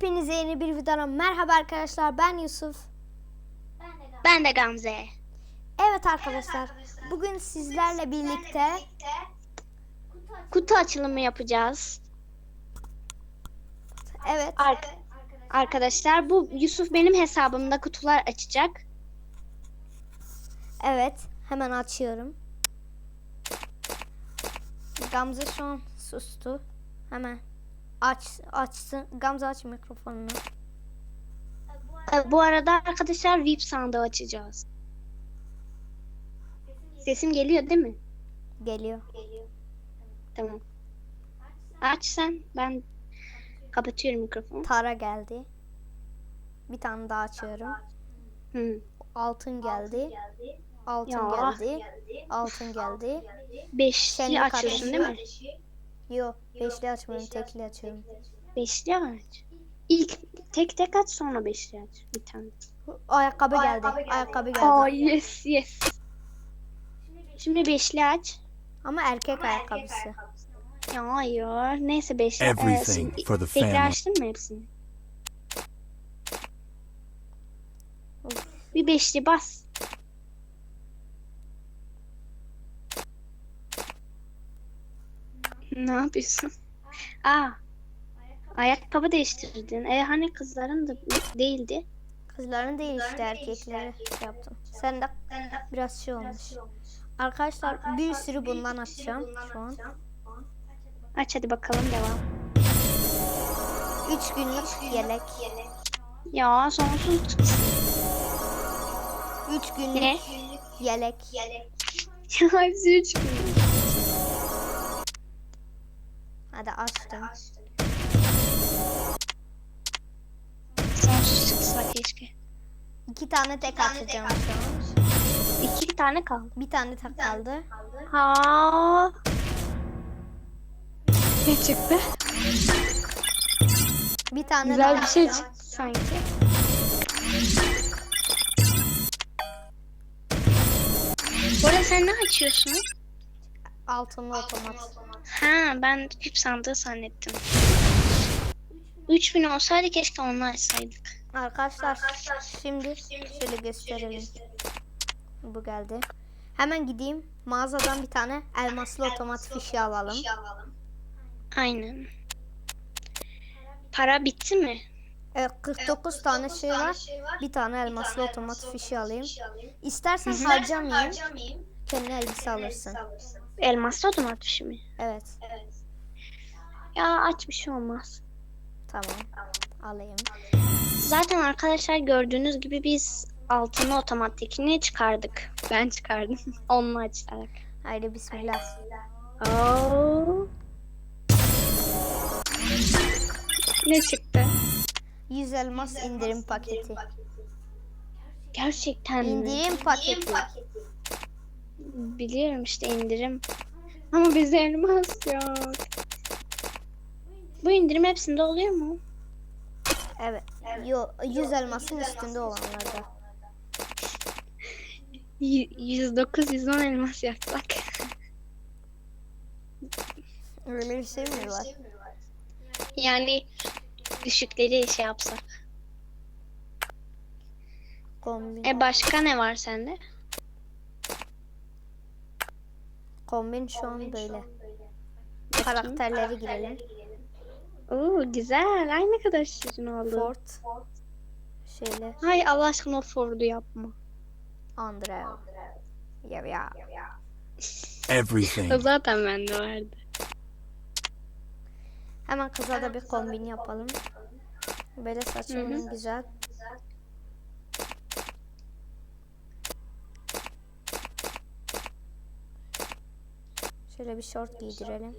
Hepinize yeni bir videodan merhaba arkadaşlar ben Yusuf. Ben de Gamze. Evet arkadaşlar bugün sizlerle birlikte Kutu açılımı yapacağız. evet Ark Arkadaşlar bu Yusuf benim hesabımda kutular açacak. evet hemen açıyorum. Gamze şu an sustu. Hemen aç açsın. Gamze aç mikrofonunu. Ee, Bu arada arkadaşlar VIP sandığı açacağız. Sesim geliyor değil mi? Geliyor. Tamam. Aç sen. Ben kapatıyorum mikrofonu. Tara geldi. Bir tane daha açıyorum. Hı. Altın geldi. Altın geldi. Altın geldi. Beşli Kendi açıyorsun değil mi? Yo beşli açmıyorum tekli açıyorum. Beşli aç. İlk tek tek aç sonra beşli aç. Bir tane. Ayakkabı geldi. Ayakkabı geldi. Aa yes yes. Şimdi beşli aç. Ama erkek ayakkabısı. Ya hayır. Neyse beşli. Ee, Everything şimdi for the family. açtın mı hepsini? Bir beşli bas. Ne yapıyorsun? Aa. Ayakkabı değiştirdin. E hani kızların da değildi. Kızların değil işte erkekleri yaptım. Sen de biraz şey olmuş. Arkadaşlar bir sürü bundan açacağım şu an. Aç hadi bakalım devam. 3 günlük yelek. Ya sonsuz çıksın. 3 günlük Ne? yelek. Ya hepsi üç gün. Hadi açtım. Sonsuz çıksa keşke. 2 tane tek açacağım şu an. İki tane kaldı. Bir tane tek kaldı. Ha. Ne çıktı? Bir tane Güzel daha bir şey çıktı sanki. Bora sen ne açıyorsun? Altınlı otomat. Ha ben küp sandığı zannettim. 3000 olsaydı keşke onu açsaydık. Arkadaşlar şimdi şöyle gösterelim. Bu geldi. Hemen gideyim mağazadan bir tane elmaslı otomat fişi alalım. Aynen. Para bitti mi? Evet 49 tane şey var. Bir tane elmaslı otomat fişi alayım. İstersen harcamayayım. Kendine elbise alırsın. Elmaslı otomat fişi mi? Evet. Ya aç bir şey olmaz. Tamam. Alayım. Zaten arkadaşlar gördüğünüz gibi biz altını otomatikini çıkardık. Ben çıkardım. Onunla açarak. Haydi bismillah. Oo. Ne çıktı? 100 elmas indirim paketi. Gerçekten mi? İndirim paketi. Biliyorum işte indirim. Ama bizde elmas yok. Bu indirim hepsinde oluyor mu? Evet. Yo 100 elmasın üstünde olanlarda. Y- 109 110 elmas yapsak. Öyle bir şey mi var? Yani düşükleri şey yapsak. Kombin. E başka ne var sende? Kombin şu an böyle. Karakterleri girelim. Oo güzel. Ay ne kadar şirin oldu. Fort. Şöyle. Hay Allah aşkına o Ford'u yapma. Andrea. Ya ya. Everything. O zaten bende vardı. Hemen kıza da bir kombin yapalım. Böyle saçının güzel. Şöyle bir şort giydirelim.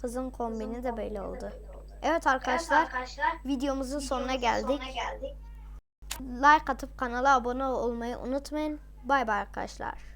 Kızın kombini de böyle oldu. Evet arkadaşlar, videomuzun sonuna geldik. Like atıp kanala abone olmayı unutmayın. Bay bay arkadaşlar.